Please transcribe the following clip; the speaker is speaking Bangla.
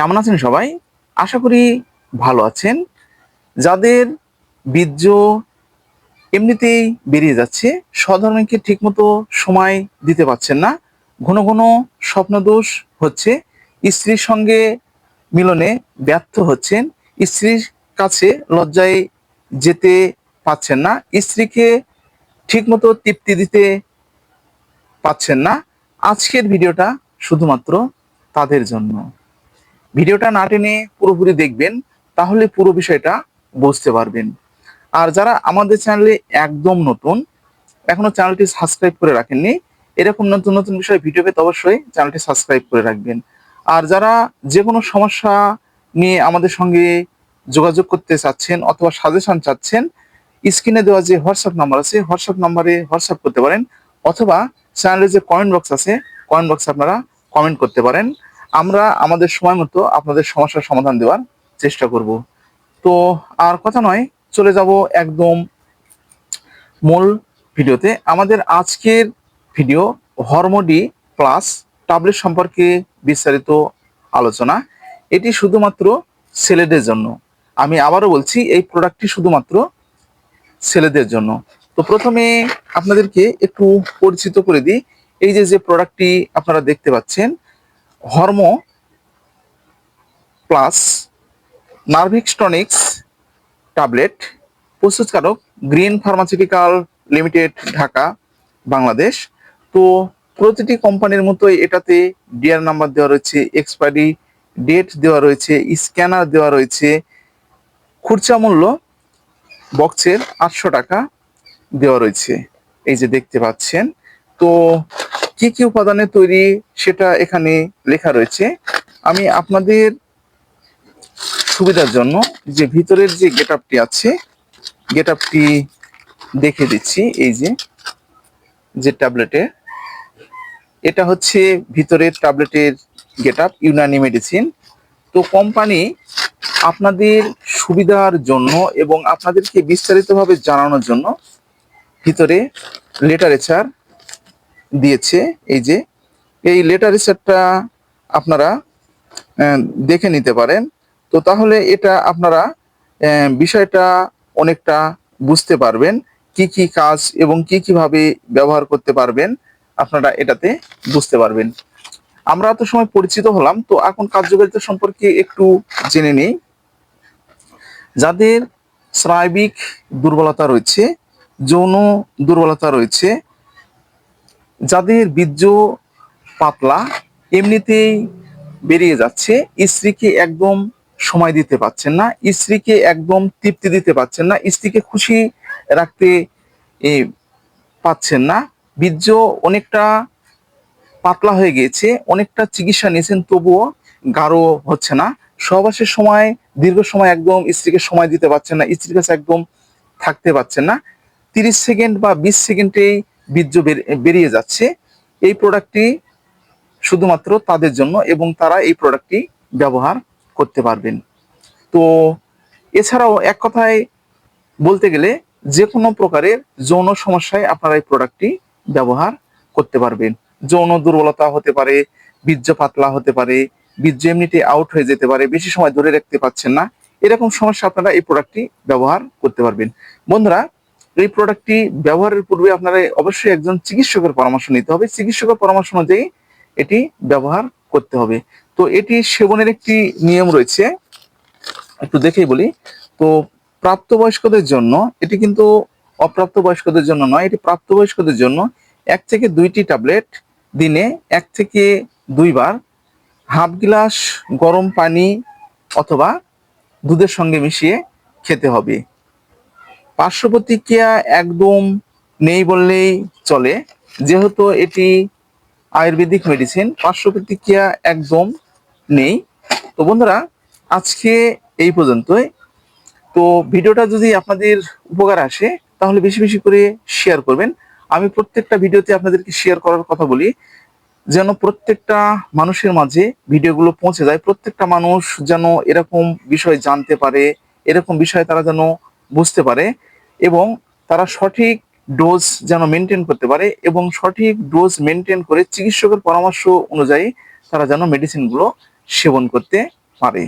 কেমন আছেন সবাই? আশা করি ভালো আছেন। যাদের বীর্য এমনিতেই বেরিয়ে যাচ্ছে সাধারণকে ঠিকমতো সময় দিতে পারছেন না, ঘন ঘন স্বপ্নদোষ হচ্ছে, স্ত্রীর সঙ্গে মিলনে ব্যর্থ হচ্ছেন, স্ত্রীর কাছে লজ্জায় যেতে পাচ্ছেন না, স্ত্রীকে ঠিকমতো তৃপ্তি দিতে পাচ্ছেন না। আজকের ভিডিওটা শুধুমাত্র তাদের জন্য। ভিডিওটা না টেনে পুরোপুরি দেখবেন, তাহলে পুরো বিষয়টা বুঝতে পারবেন। আর যারা আমাদের চ্যানেলে একদম নতুন, এখনও চ্যানেলটি সাবস্ক্রাইব করে রাখেননি, এরকম নতুন নতুন বিষয় ভিডিও পেতে অবশ্যই চ্যানেলটি সাবস্ক্রাইব করে রাখবেন। আর যারা যে কোনো সমস্যা নিয়ে আমাদের সঙ্গে যোগাযোগ করতে চাচ্ছেন অথবা সাজেশন চাচ্ছেন, স্ক্রিনে দেওয়া যে হোয়াটসঅ্যাপ নাম্বার আছে, হোয়াটসঅ্যাপ নাম্বারে হোয়াটসঅ্যাপ করতে পারেন, অথবা চ্যানেলে যে কমেন্ট বক্স আছে, কমেন্ট বক্সে আপনারা কমেন্ট করতে পারেন। আমরা আমাদের সময় মতো আপনাদের সমস্যার সমাধান দেওয়ার চেষ্টা করব। তো আর কথা নয়, চলে যাব একদম মূল ভিডিওতে। আমাদের আজকের ভিডিও হরমোডি প্লাস ট্যাবলেট সম্পর্কে বিস্তারিত আলোচনা। এটি শুধুমাত্র ছেলেদের জন্য। আমি আবারও বলছি, এই প্রোডাক্টটি শুধুমাত্র ছেলেদের জন্য। তো প্রথমে আপনাদেরকে একটু পরিচিত করে দিই। এই যে যে প্রোডাক্টটি আপনারা দেখতে পাচ্ছেন হরমো প্লাস নার্ভিক্সটনিক্স ট্যাবলেট, প্রস্তুতকারক Green Pharmaceutical Limited, Dhaka, Bangladesh. তো প্রতিটি কোম্পানির মতোই এটাতে ডিআর নাম্বার দেওয়া রয়েছে এক্সপায়ারি ডেট দেওয়া রয়েছে স্ক্যানার দেওয়া রয়েছে। খুচরা মূল্য বক্সের আটশো টাকা দেওয়া রয়েছে। এই যে দেখতে পাচ্ছেন। তো কি কি উপাদানে তৈরি সেটা এখানে লেখা রয়েছে। আমি আপনাদের সুবিধার জন্য যে ভিতরের যে গেট আপটি আছে গেট আপটি দেখে দিচ্ছি। এই যে যে ট্যাবলেটে এটা হচ্ছে ভিতরের ট্যাবলেটের গেট আপ ইউনানি মেডিসিন। তো কোম্পানি আপনাদের সুবিধার জন্য এবং আপনাদেরকে বিস্তারিতভাবে জানানোর জন্য ভিতরে লেটারেচার দিয়েছে, এই যে, এই লেটারেচারটা আপনারা দেখে নিতে পারেন। তো তাহলে এটা আপনারা বিষয়টা অনেকটা বুঝতে পারবেন, কি কি কাজ এবং কি কীভাবে ব্যবহার করতে পারবেন, আপনারা এটাতে বুঝতে পারবেন। আমরা এত সময় পরিচিত হলাম, তো এখন কার্যকারিতা সম্পর্কে একটু জেনে নিই। যাদের স্নায়বিক দুর্বলতা রয়েছে, যৌন দুর্বলতা রয়েছে যাদের বীর্য পাতলা, এমনিতেই বেরিয়ে যাচ্ছে, স্ত্রীকে একদম সময় দিতে পারছেন না, স্ত্রীকে একদম তৃপ্তি দিতে পারছেন না, স্ত্রীকে খুশি রাখতে পাচ্ছেন না। বীর্য অনেকটা পাতলা হয়ে গিয়েছে, অনেকটা চিকিৎসা নিয়েছেন, তবুও গাঢ় হচ্ছে না। সহবাসের সময়, দীর্ঘ সময় একদম স্ত্রীকে সময় দিতে পারছেন না, স্ত্রীর কাছে একদম থাকতে পারছেন না। তিরিশ সেকেন্ড বা বিশ সেকেন্ডেই বীর্য বেরিয়ে যাচ্ছে, এই প্রোডাক্টটি শুধুমাত্র তাদের জন্য এবং তারা এই প্রোডাক্টটি ব্যবহার করতে পারবেন। তো এছাড়াও এক কথায় বলতে গেলে যে কোনো প্রকারের যৌন সমস্যায় আপনারা এই প্রোডাক্টটি ব্যবহার করতে পারবেন। যৌন দুর্বলতা হতে পারে, বীর্য পাতলা হতে পারে, বীর্য এমনিতে আউট হয়ে যেতে পারে, বেশি সময় ধরে রাখতে পারছেন না, এরকম সমস্যা আপনারা এই প্রোডাক্টটি ব্যবহার করতে পারবেন। বন্ধুরা এই প্রোডাক্টটি ব্যবহারের পূর্বে আপনারা অবশ্যই একজন চিকিৎসকের পরামর্শ নিতে হবে। চিকিৎসকের পরামর্শ অনুযায়ী এটি ব্যবহার করতে হবে। তো এটি সেবনের একটি নিয়ম রয়েছে। একটু দেখেই বলি। তো প্রাপ্তবয়স্কদের জন্য, এটি কিন্তু অপ্রাপ্তবয়স্কদের জন্য নয়, এটি প্রাপ্তবয়স্কদের জন্য এক থেকে দুইটি ট্যাবলেট দিনে এক থেকে দুইবার হাফ গ্লাস গরম পানি অথবা দুধের সঙ্গে মিশিয়ে খেতে হবে। পার্শ্ব প্রতিক্রিয়া একদম নেই বললেই চলে। যেহেতু এটি আয়ুর্বেদিক মেডিসিন পার্শ্ব প্রতিক্রিয়া একদম নেই। তো বন্ধুরা, আজকে এই পর্যন্তই। তো ভিডিওটা যদি আপনাদের উপকার আসে, তাহলে বেশি বেশি করে শেয়ার করবেন। আমি প্রত্যেকটা ভিডিওতে আপনাদেরকে শেয়ার করার কথা বলি, যেন প্রত্যেকটা মানুষের মাঝে ভিডিওগুলো পৌঁছে যায়। প্রত্যেকটা মানুষ যেন এরকম বিষয় জানতে পারে, এরকম বিষয় তারা যেন বুঝতে পারে। এবং তারা সঠিক ডোজ যেন মেনটেন করতে পারে এবং সঠিক ডোজ মেনটেন করে চিকিৎসকের পরামর্শ অনুযায়ী তারা যেন মেডিসিনগুলো সেবন করতে পারে।